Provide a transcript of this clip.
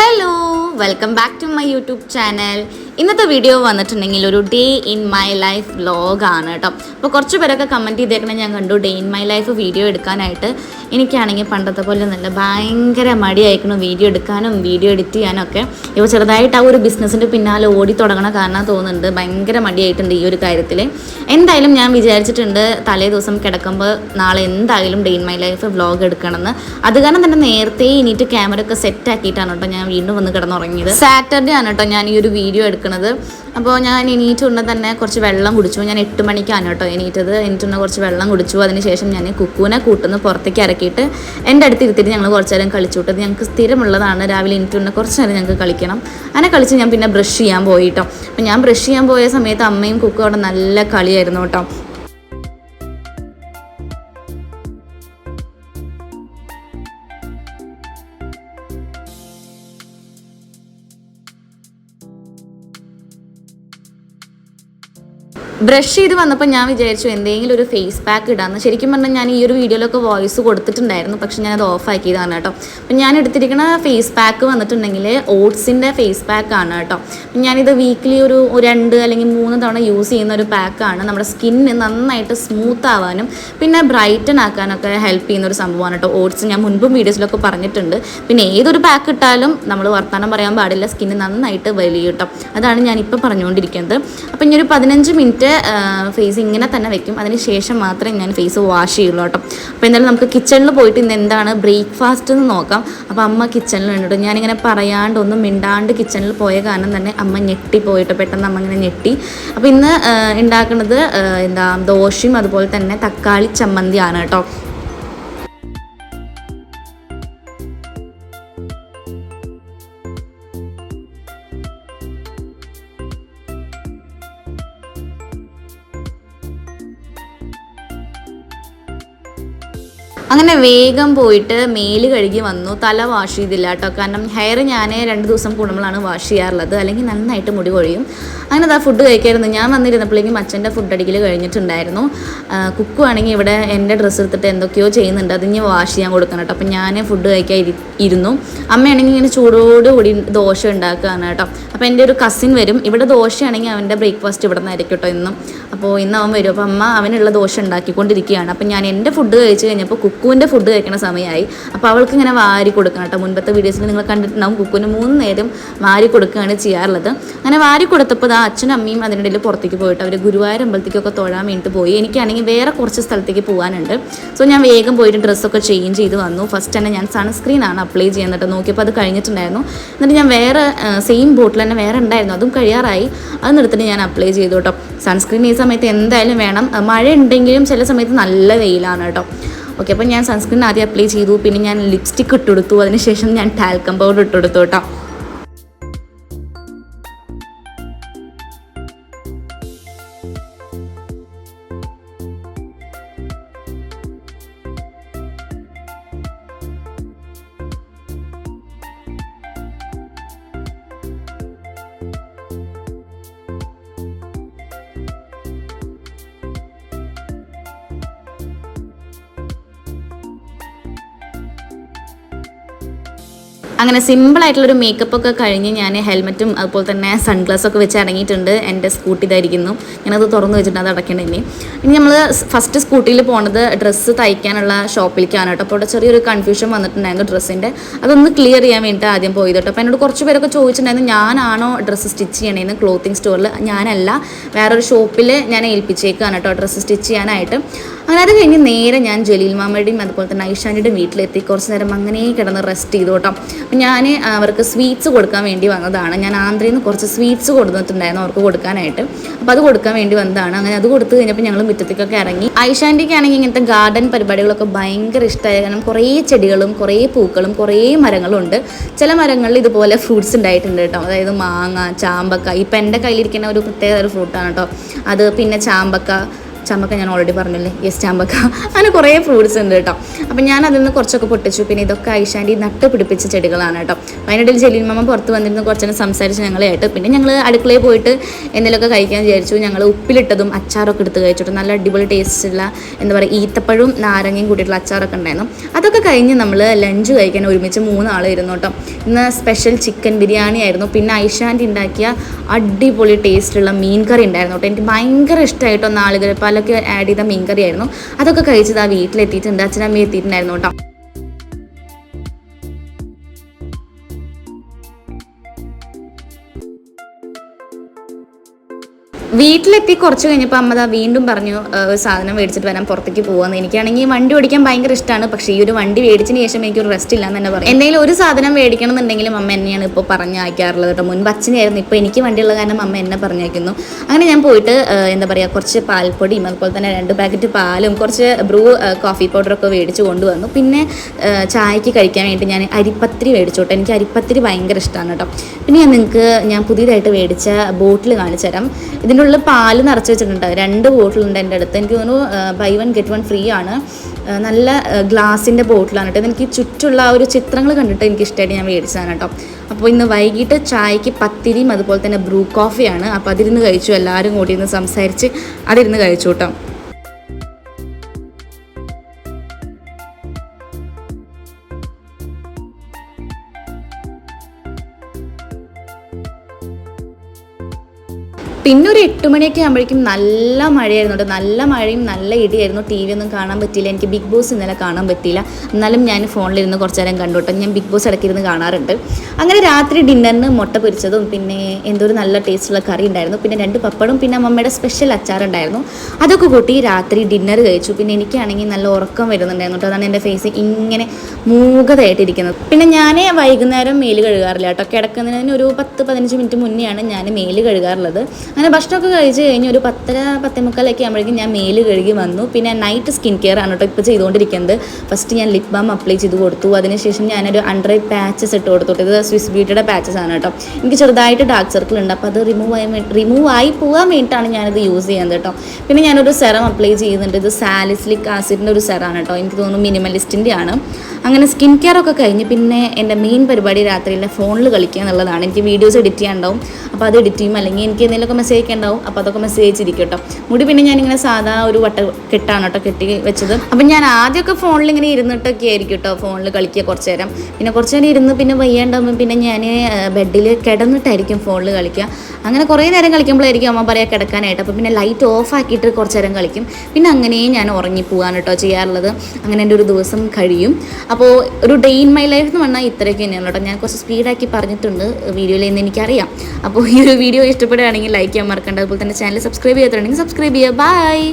Hello welcome back to my YouTube channel ഇന്നത്തെ video വന്നിട്ടുണ്ടെങ്കിൽ ഒരു ഡേ ഇൻ മൈ ലൈഫ് വ്ലോഗാണ് കേട്ടോ. അപ്പോൾ കുറച്ച് പേരൊക്കെ കമന്റ് ചെയ്തേക്കണേ ഞാൻ കണ്ടു day in my life video എടുക്കാനായിട്ട്. എനിക്കാണെങ്കിൽ പണ്ടത്തെ പോലെ നല്ല ഭയങ്കര മടിയായിരിക്കണം വീഡിയോ എടുക്കാനും വീഡിയോ എഡിറ്റ് ചെയ്യാനും ഒക്കെ. ഇപ്പോൾ ചെറുതായിട്ട് ആ ഒരു ബിസിനസ്സിന്റെ പിന്നാലെ ഓടി തുടങ്ങണ കാരണം തോന്നുന്നുണ്ട്. ഭയങ്കര മടിയായിട്ടുണ്ട് ഈ ഒരു കാര്യത്തിൽ എന്തായാലും ഞാൻ വിചാരിച്ചിട്ടുണ്ട് തലേ ദിവസം കിടക്കുമ്പോൾ നാളെ എന്തായാലും day in my life vlog എടുക്കണമെന്ന്. അത് കാരണം തന്നെ നേരത്തെ ഇനിയിട്ട് ക്യാമറ ഒക്കെ സെറ്റ് ആക്കിയിട്ടാണ് കേട്ടോ ഞാൻ വീണ്ടും വന്ന് കിടന്നുറങ്ങിയത്. സാറ്റർഡേ ആണ് കേട്ടോ ഞാൻ ഈ ഒരു വീഡിയോ എടുക്കുന്നത് അപ്പോൾ ഞാൻ എണീറ്റുകൊണ്ട് തന്നെ കുറച്ച് വെള്ളം കുടിച്ചു. ഞാൻ എട്ട് മണിക്കാണ് കേട്ടോ എണീറ്റത്. എണീറ്റുകൊണ്ട് കുറച്ച് വെള്ളം കുടിച്ചു. അതിനുശേഷം ഞാൻ കുക്കൂനെ കൂട്ടുന്ന പുറത്തേക്ക് ഇറക്കിയിട്ട് എന്റെ അടുത്ത് ഇരുത്തിയിട്ട് ഞങ്ങൾ കുറച്ച് നേരം കളിച്ചു. വിട്ടത് ഞങ്ങൾക്ക് സ്ഥിരമുള്ളതാണ്. രാവിലെ എണീറ്റുകൊണ്ട് കുറച്ച് നേരം ഞങ്ങൾക്ക് കളിക്കണം. അങ്ങനെ കളിച്ച് ഞാൻ പിന്നെ ബ്രഷ് ചെയ്യാൻ പോയി കേട്ടോ അപ്പോൾ ഞാൻ ബ്രഷ് ചെയ്യാൻ പോയ സമയത്ത് അമ്മയും കുക്കും അവിടെ നല്ല കളിയായിരുന്നു കേട്ടോ ബ്രഷ് ചെയ്ത് വന്നപ്പോൾ ഞാൻ വിചാരിച്ചു എന്തെങ്കിലും ഒരു ഫേസ് പാക്ക് ഇടാമെന്ന് ശരിക്കും പറഞ്ഞാൽ ഞാൻ ഈ ഒരു വീഡിയോയിലൊക്കെ വോയിസ് കൊടുത്തിട്ടുണ്ടായിരുന്നു. പക്ഷെ ഞാനത് ഓഫ് ആക്കിയതാണ് കേട്ടോ. അപ്പം ഞാൻ എടുത്തിരിക്കുന്ന ഫേസ് പാക്ക് വന്നിട്ടുണ്ടെങ്കിൽ ഓട്സിന്റെ ഫേസ് പാക്ക് ആണ് കേട്ടോ. ഞാനിത് വീക്ക്ലി ഒരു രണ്ട് അല്ലെങ്കിൽ മൂന്ന് തവണ യൂസ് ചെയ്യുന്ന ഒരു പാക്കാണ് നമ്മുടെ സ്കിന്ന് നന്നായിട്ട് സ്മൂത്ത് ആവാനും പിന്നെ ബ്രൈറ്റൻ ആക്കാനൊക്കെ ഹെൽപ്പ് ചെയ്യുന്ന ഒരു സംഭവമാണ് കേട്ടോ. ഓട്സ് ഞാൻ മുൻപും വീഡിയോസിലൊക്കെ പറഞ്ഞിട്ടുണ്ട്. പിന്നെ ഏതൊരു പാക്ക് ഇട്ടാലും നമ്മൾ വർത്തമാനം പറയാൻ പാടില്ല. സ്കിന്ന് നന്നായിട്ട് വലിയ കേട്ടോ. അതാണ് ഞാനിപ്പോൾ പറഞ്ഞുകൊണ്ടിരിക്കുന്നത്. അപ്പം ഇനി ഒരു പതിനഞ്ച് മിനിറ്റ് ഫേസ് ഇങ്ങനെ തന്നെ വെക്കും. അതിന് ശേഷം മാത്രമേ ഞാൻ ഫേസ് വാഷ് ചെയ്യുള്ളൂ കേട്ടോ. അപ്പോൾ എന്തായാലും നമുക്ക് കിച്ചണിൽ പോയിട്ട് ഇന്ന് എന്താണ് ബ്രേക്ക്ഫാസ്റ്റ് എന്ന് നോക്കാം. അപ്പോൾ അമ്മ കിച്ചണിൽ ഉണ്ട് ഞാനിങ്ങനെ പറയാണ്ട് ഒന്നും മിണ്ടാണ്ട് കിച്ചണിൽ പോയ കാരണം തന്നെ അമ്മ ഞെട്ടി പോയിട്ട് പെട്ടെന്ന് അമ്മ ഇങ്ങനെ ഞെട്ടി. അപ്പോൾ ഇന്ന് ഉണ്ടാക്കുന്നത് എന്താ ദോശയും അതുപോലെ തന്നെ തക്കാളി ചമ്മന്തിയാണ് കേട്ടോ. അങ്ങനെ വേഗം പോയിട്ട് മേൽ കഴുകി വന്നു. തല വാഷ് ചെയ്തില്ല കേട്ടോ. കാരണം ഹെയർ ഞാൻ രണ്ട് ദിവസം കൂടുമ്പോഴാണ് വാഷ് ചെയ്യാറുള്ളത്. അല്ലെങ്കിൽ നന്നായിട്ട് മുടി കൊഴിയും. അങ്ങനെ അതാ ഫുഡ് കഴിക്കായിരുന്നു. ഞാൻ വന്നിരുന്നപ്പോഴേക്കും അച്ഛന്റെ ഫുഡ് അടിക്കൽ കഴിഞ്ഞിട്ടുണ്ടായിരുന്നു. കുക്കു ആണെങ്കിൽ ഇവിടെ എന്റെ ഡ്രസ്സ് എടുത്തിട്ട് എന്തൊക്കെയോ ചെയ്യുന്നുണ്ട്. അത് ഇനി വാഷ് ചെയ്യാൻ കൊടുക്കണം കേട്ടോ. അപ്പം ഞാൻ ഫുഡ് കഴിക്കാൻ ഇരി- ഇരുന്നു. അമ്മയാണെങ്കിൽ ഇങ്ങനെ ചൂടോടുകൂടി ദോശ ഉണ്ടാക്കുകയാണ് കേട്ടോ. അപ്പോൾ എന്റെ ഒരു കസിൻ വരും. ഇവിടെ ദോശയാണെങ്കിൽ അവന്റെ ബ്രേക്ക്ഫാസ്റ്റ് ഇവിടെ നിന്നായിരിക്കും കേട്ടോ ഇന്നും. അപ്പോൾ ഇന്ന് അവൻ വരും. അപ്പോൾ അമ്മ അവനുള്ള ദോശ ഉണ്ടാക്കിക്കൊണ്ടിരിക്കുകയാണ്. അപ്പോൾ ഞാൻ എന്റെ ഫുഡ് കഴിച്ച് കഴിഞ്ഞപ്പോൾ കുക്കുവിന്റെ ഫുഡ് കഴിക്കുന്ന സമയമായി. അപ്പോൾ അവൾക്ക് ഇങ്ങനെ വാരി കൊടുക്കണം കേട്ടോ. മുൻപത്തെ വീഡിയോസിൽ നിങ്ങൾ കണ്ടിട്ടുണ്ടാവും കുക്കുവിന് മൂന്ന് നേരം വാരി കൊടുക്കുകയാണ് ചെയ്യാറുള്ളത്. അങ്ങനെ വാരി കൊടുത്തപ്പോൾ ആ അച്ഛനും അമ്മയും അതിനിടയിൽ പുറത്തേക്ക് പോയിട്ട് അവർ ഗുരുവായൂർ അമ്പലത്തേക്കൊക്കെ തൊഴാൻ വേണ്ടിയിട്ട് പോയി. എനിക്കാണെങ്കിൽ വേറെ കുറച്ച് സ്ഥലത്തേക്ക് പോകാനുണ്ട്. സോ ഞാൻ വേഗം പോയിട്ട് ഡ്രസ്സൊക്കെ ചേഞ്ച് ചെയ്ത് വന്നു. ഫസ്റ്റ് തന്നെ ഞാൻ സൺസ്ക്രീൻ ആണ് അപ്ലൈ ചെയ്യുന്നത് നോക്കിയപ്പോൾ അത് കഴിഞ്ഞിട്ടുണ്ടായിരുന്നു. എന്നിട്ട് ഞാൻ വേറെ സെയിം ബോട്ടിൽ തന്നെ വേറെ ഉണ്ടായിരുന്നു. അതും കഴിയാറായി. അത് നിർത്തിട്ട് ഞാൻ അപ്ലൈ ചെയ്തു കേട്ടോ. സൺസ്ക്രീൻ ഈ സമയത്ത് എന്തായാലും വേണം. മഴ ഉണ്ടെങ്കിലും ചില സമയത്ത് നല്ല വെയിലാണ് കേട്ടോ. ഓക്കെ അപ്പോൾ ഞാൻ സൺസ്ക്രീൻ ആദ്യം അപ്ലൈ ചെയ്തു. പിന്നെ ഞാൻ ലിപ്സ്റ്റിക് ഇട്ടുകൊടുത്തു അതിനുശേഷം ഞാൻ ടാൽക്കം പൗഡർ ഇട്ടുകൊടുത്തു കേട്ടോ. അങ്ങനെ സിമ്പിൾ ആയിട്ടുള്ളൊരു മേക്കപ്പ് ഒക്കെ കഴിഞ്ഞ് ഞാൻ ഹെൽമെറ്റും അതുപോലെ തന്നെ സൺഗ്ലാസ് ഒക്കെ വെച്ച് ഇറങ്ങിയിട്ടുണ്ട് എന്റെ സ്കൂട്ടി ഇതായിരിക്കുന്നു. ഞാനത് തുറന്നു വെച്ചിട്ട് അത് അടയ്ക്കണം ഇനി ഇനി നമ്മൾ ഫസ്റ്റ് സ്കൂട്ടിയിൽ പോണത് ഡ്രസ്സ് തയ്ക്കാനുള്ള ഷോപ്പിലേക്കാണ് കേട്ടോ. അപ്പോൾ അവിടെ ചെറിയൊരു കൺഫ്യൂഷൻ വന്നിട്ടുണ്ടായിരുന്നു ഡ്രസ്സിന്റെ അതൊന്ന് ക്ലിയർ ചെയ്യാൻ വേണ്ടിയിട്ട് ആദ്യം പോയത് കേട്ടോ അപ്പോൾ എന്നോട് കുറച്ച് പേരൊക്കെ ചോദിച്ചിട്ടുണ്ടായിരുന്നു ഞാനാണോ ഡ്രസ്സ് സ്റ്റിച്ച് ചെയ്യണേന്ന്? ക്ലോത്തിങ് സ്റ്റോറിൽ ഞാനല്ല. വേറൊരു ഷോപ്പിൽ ഞാൻ ഏൽപ്പിച്ചേക്കാണ് കേട്ടോ. ഡ്രസ്സ് സ്റ്റിച്ച് ചെയ്യാനായിട്ട്. അങ്ങനെ അത് കഴിഞ്ഞ് നേരെ ഞാൻ ജലീൽ മാമയുടെയും അതുപോലെ തന്നെ ഐഷാനിയുടെയും വീട്ടിലെത്തി. കുറച്ച് നേരം അങ്ങനെ കിടന്ന് റെസ്റ്റ് ചെയ്തു കേട്ടോ. ഞാൻ അവർക്ക് സ്വീറ്റ്സ് കൊടുക്കാൻ വേണ്ടി വന്നതാണ്. ഞാൻ ആന്ധ്രയിൽ നിന്ന് കുറച്ച് സ്വീറ്റ്സ് കൊടുത്തിട്ടുണ്ടായിരുന്നു അവർക്ക് കൊടുക്കാനായിട്ട്. അപ്പോൾ അത് കൊടുക്കാൻ വേണ്ടി വന്നതാണ്. അങ്ങനെ അത് കൊടുത്തു കഴിഞ്ഞപ്പോൾ ഞങ്ങൾ മുറ്റത്തേക്കൊക്കെ ഇറങ്ങി. ഐഷാന്റെയൊക്കെ ആണെങ്കിൽ ഇങ്ങനത്തെ ഗാർഡൻ പരിപാടികളൊക്കെ ഭയങ്കര ഇഷ്ടമായി കാരണം കുറേ ചെടികളും കുറേ പൂക്കളും കുറേ മരങ്ങളും ഉണ്ട് ചില മരങ്ങളിൽ ഇതുപോലെ ഫ്രൂട്ട്സ് ഉണ്ടായിട്ടുണ്ട് കേട്ടോ. അതായത് മാങ്ങ ചാമ്പക്ക. ഇപ്പം എന്റെ കയ്യിലിരിക്കുന്ന ഒരു പ്രത്യേക ഒരു ഫ്രൂട്ടാണ് കേട്ടോ. അത് പിന്നെ ചാമ്പക്ക ചമ്പക്ക ഞാൻ ഓൾറെഡി പറഞ്ഞില്ലേ? യെസ് ചമ്മക്ക അങ്ങനെ കുറേ ഫ്രൂട്ട്സ് ഉണ്ട് കേട്ടോ. അപ്പം ഞാൻ അതിൽ നിന്ന് കുറച്ചൊക്കെ പൊട്ടിച്ചു. പിന്നെ ഇതൊക്കെ ഐഷാന്റെ നട്ട് പിടിപ്പിച്ച ചെടികളാണ് കേട്ടോ. അതിനിടയിൽ ജലീൽ മാമ പുറത്ത് വന്നിരുന്ന് കുറച്ചേരം സംസാരിച്ച് ഞങ്ങളായിട്ട് പിന്നെ ഞങ്ങൾ അടുക്കളയിൽ പോയിട്ട് എന്തെങ്കിലുമൊക്കെ കഴിക്കാൻ വിചാരിച്ചു. ഞങ്ങൾ ഉപ്പിലിട്ടതും അച്ചാറൊക്കെ എടുത്ത് കഴിച്ചിട്ട്. നല്ല അടിപൊളി ടേസ്റ്റുള്ള എന്താ പറയുക ഈത്തപ്പഴവും നാരങ്ങയും കൂട്ടിയിട്ടുള്ള അച്ചാറൊക്കെ ഉണ്ടായിരുന്നു. അതൊക്കെ കഴിഞ്ഞ് നമ്മൾ ലഞ്ച് കഴിക്കാൻ ഒരുമിച്ച് മൂന്നാളിരുന്നു കേട്ടോ. ഇന്ന് സ്പെഷ്യൽ ചിക്കൻ ബിരിയാണി ആയിരുന്നു. പിന്നെ ഐഷാന്റെ ഉണ്ടാക്കിയ അടിപൊളി ടേസ്റ്റുള്ള മീൻ കറി ഉണ്ടായിരുന്നു കേട്ടോ. എനിക്ക് ഭയങ്കര ഇഷ്ടമായിട്ടോ നാളുകൾ പാലൊക്കെ ആഡ് ചെയ്ത മീൻ കറി ആയിരുന്നു അതൊക്കെ കഴിച്ചത് ആ വീട്ടിലെത്തിയിട്ടുണ്ട്. അച്ഛനമ്മ എത്തിയിട്ടുണ്ടായിരുന്നു കേട്ടോ. വീട്ടിലെത്തി കുറച്ച് കഴിഞ്ഞപ്പോൾ അമ്മ വീണ്ടും പറഞ്ഞു സാധനം മേടിച്ചിട്ട് വരാൻ പുറത്തേക്ക് പോകാമെന്ന് എനിക്കാണെങ്കിൽ വണ്ടി ഓടിക്കാൻ ഭയങ്കര ഇഷ്ടമാണ് പക്ഷേ ഈ ഒരു വണ്ടി മേടിച്ചതിന് ശേഷം എനിക്ക് ഒരു റെസ്റ്റ് ഇല്ലാന്ന് തന്നെ പറയും. എന്തെങ്കിലും ഒരു സാധനം മേടിക്കണം എന്നുണ്ടെങ്കിലും അമ്മ എന്നെയാണ് ഇപ്പോൾ പറഞ്ഞയക്കാറുള്ളത് കേട്ടോ. മുൻപ് അച്ഛനായിരുന്നു ഇപ്പോൾ എനിക്ക് വണ്ടിയുള്ള കാരണം അമ്മ എന്നെ പറഞ്ഞയക്കുന്നു. അങ്ങനെ ഞാൻ പോയിട്ട് എന്താ പറയുക കുറച്ച് പാൽപ്പൊടിയും അതുപോലെ തന്നെ രണ്ട് പാക്കറ്റ് പാലും കുറച്ച് ബ്രൂ കോഫി പൗഡറൊക്കെ മേടിച്ച് കൊണ്ടുവന്നു. പിന്നെ ചായക്ക് കഴിക്കാൻ വേണ്ടി ഞാൻ അരിപ്പത്തിരി മേടിച്ചു കേട്ടോ. എനിക്ക് അരിപ്പത്തിരി ഭയങ്കര ഇഷ്ടമാണ് കേട്ടോ. പിന്നെ ഞാൻ നിങ്ങൾക്ക് ഞാൻ പുതിയതായിട്ട് മേടിച്ച ബോട്ടിൽ കാണിച്ചു തരാം. ഇതിന്റെ ഉള്ളിൽ പാൽ നിറച്ച് വെച്ചിട്ടുണ്ട്. രണ്ട് ബോട്ടിലുണ്ട് എന്റെ അടുത്ത്. എനിക്ക് തോന്നുന്നു buy one get one free ആണ്. നല്ല ഗ്ലാസിന്റെ ബോട്ടിലാണ് കേട്ടോ. എനിക്ക് ചുറ്റുള്ള ആ ഒരു ചിത്രങ്ങൾ കണ്ടിട്ട് എനിക്ക് ഇഷ്ടമായിട്ട് ഞാൻ മേടിച്ചതാണ് കേട്ടോ. അപ്പോൾ ഇന്ന് വൈകിട്ട് ചായക്ക് പത്തിരിയും അതുപോലെ തന്നെ ബ്രൂ കോഫിയാണ് അപ്പോൾ അതിരുന്ന് കഴിച്ചു. എല്ലാവരും കൂടി ഇരുന്ന് സംസാരിച്ച് അതിരുന്ന് കഴിച്ചു കേട്ടോ. പിന്നെ ഒരു എട്ട് മണിയൊക്കെ ആകുമ്പോഴേക്കും നല്ല മഴയായിരുന്നു കേട്ടോ. നല്ല മഴയും നല്ല ഇടിയായിരുന്നു. ടി വി ഒന്നും കാണാൻ പറ്റിയില്ല. എനിക്ക് ബിഗ് ബോസ് ഇന്നലെ കാണാൻ പറ്റിയില്ല. എന്നാലും ഞാൻ ഫോണിലിരുന്ന് കുറച്ച് നേരം കണ്ടു കേട്ടോ. ഞാൻ ബിഗ് ബോസ് ഇടയ്ക്കിരുന്ന് കാണാറുണ്ട്. അങ്ങനെ രാത്രി ഡിന്നറിന് മുട്ട പൊരിച്ചതും പിന്നെ എന്തോ ഒരു നല്ല ടേസ്റ്റുള്ള കറി ഉണ്ടായിരുന്നു. പിന്നെ രണ്ട് പപ്പടും പിന്നെ അമ്മമ്മയുടെ സ്പെഷ്യൽ അച്ചാറുണ്ടായിരുന്നു അതൊക്കെ കൂട്ടി രാത്രി ഡിന്നർ കഴിച്ചു. പിന്നെ എനിക്കാണെങ്കിൽ നല്ല ഉറക്കം വരുന്നുണ്ടായിരുന്നു അതാണ് എന്റെ ഫേസ് ഇങ്ങനെ മൂകതയായിട്ടിരിക്കുന്നത് പിന്നെ ഞാൻ വൈകുന്നേരം മേൽ കഴുകാറില്ല കേട്ടോ. കിടക്കുന്നതിന് ഒരു പത്ത് പതിനഞ്ച് മിനിറ്റ് മുന്നെയാണ് ഞാൻ മേൽ കഴുകാറുള്ളത്. അങ്ങനെ ഭക്ഷണമൊക്കെ കഴിച്ച് കഴിഞ്ഞ് ഒരു പത്തര പത്തേ മുക്കാലൊക്കെ ആകുമ്പോഴേക്കും ഞാൻ മേൽ കഴുകി വന്നു. പിന്നെ നൈറ്റ് സ്കിൻ കെയർ ആണ് കേട്ടോ ഇപ്പോൾ ചെയ്തുകൊണ്ടിരിക്കുന്നത്. ഫസ്റ്റ് ഞാൻ ലിപ് ബാം അപ്ലൈ ചെയ്ത് കൊടുത്തു. അതിനുശേഷം ഞാനൊരു അണ്ടർ ഐ പാച്ചസ് ഇട്ട് കൊടുത്തു. ഇത് സ്വിസ് ബ്യൂട്ടിയുടെ പാച്ചസ് ആണ് കേട്ടോ എനിക്ക് ചെറുതായിട്ട് ഡാർക്ക് സർക്കിൾ ഉണ്ട്. അപ്പോൾ അത് റിമൂവ് ആയി റിമൂവ് ആയി പോകാൻ വേണ്ടിയിട്ടാണ് ഞാനിത് യൂസ് ചെയ്യുന്നത് കേട്ടോ പിന്നെ ഞാനൊരു സെറം അപ്ലൈ ചെയ്യുന്നുണ്ട്. ഇത് സാലിസ്ലിക് ആസിഡിന്റെ ഒരു സെറാണ് കേട്ടോ എനിക്ക് തോന്നുന്നു മിനിമലിസ്റ്റിന്റെ ആണ്. അങ്ങനെ സ്കിൻ കെയർ ഒക്കെ കഴിഞ്ഞ് പിന്നെ എന്റെ മെയിൻ പരിപാടി രാത്രിയിലെ ഫോണിൽ കളിക്കുക എന്നുള്ളതാണ്. എനിക്ക് വീഡിയോസ് എഡിറ്റ് ചെയ്യാനുണ്ടാവും അപ്പോൾ അത് എഡിറ്റ് ചെയ്യും. അല്ലെങ്കിൽ എനിക്ക് എന്തെങ്കിലുമൊക്കെ മെസ്സേജ് ഒക്കെ ഉണ്ടാവും അപ്പോൾ അതൊക്കെ മെസ്സേജ് അയച്ചിരിക്കും കേട്ടോ. മുടി പിന്നെ ഞാനിങ്ങനെ സാധാ ഒരു വട്ട കെട്ടാണ് കേട്ടോ കെട്ടി വെച്ചത്. അപ്പം ഞാൻ ആദ്യമൊക്കെ ഫോണിൽ ഇങ്ങനെ ഇരുന്നിട്ടൊക്കെ ആയിരിക്കും കേട്ടോ ഫോണിൽ കളിക്കുക കുറച്ച് നേരം. പിന്നെ കുറച്ച് നേരം ഇരുന്ന് പിന്നെ വയ്യാണ്ടാകുമ്പോൾ പിന്നെ ഞാൻ ബെഡിൽ കിടന്നിട്ടായിരിക്കും ഫോണിൽ കളിക്കുക. അങ്ങനെ കുറേ നേരം കളിക്കുമ്പോഴായിരിക്കും അമ്മ പറയാം കിടക്കാനായിട്ട്. അപ്പോൾ പിന്നെ ലൈറ്റ് ഓഫ് ആക്കിയിട്ട് കുറച്ച് നേരം കളിക്കും. പിന്നെ അങ്ങനെയും ഞാൻ ഉറങ്ങിപ്പോവാണ് കേട്ടോ ചെയ്യാറുള്ളത്. അങ്ങനെ എന്റെ ഒരു ദിവസം കഴിയും. അപ്പോൾ ഒരു ഡേ ഇൻ മൈ ലൈഫ് എന്ന് പറഞ്ഞാൽ ഇത്രയൊക്കെ തന്നെയാണ് കേട്ടോ. ഞാൻ കുറച്ച് സ്പീഡാക്കി പറഞ്ഞിട്ടുണ്ട്. വീഡിയോയിൽ നിന്ന് എനിക്കറിയാം. അപ്പോൾ ഈ ഒരു വീഡിയോ ഇഷ്ടപ്പെടുകയാണെങ്കിൽ ലൈക്ക് ചെയ്യാൻ മറക്കണ്ട. അതുപോലെ തന്നെ ചാനൽ സബ്സ്ക്രൈബ് ചെയ്തിട്ടുണ്ടെങ്കിൽ സബ്സ്ക്രൈബ് ചെയ്യുക. ബൈ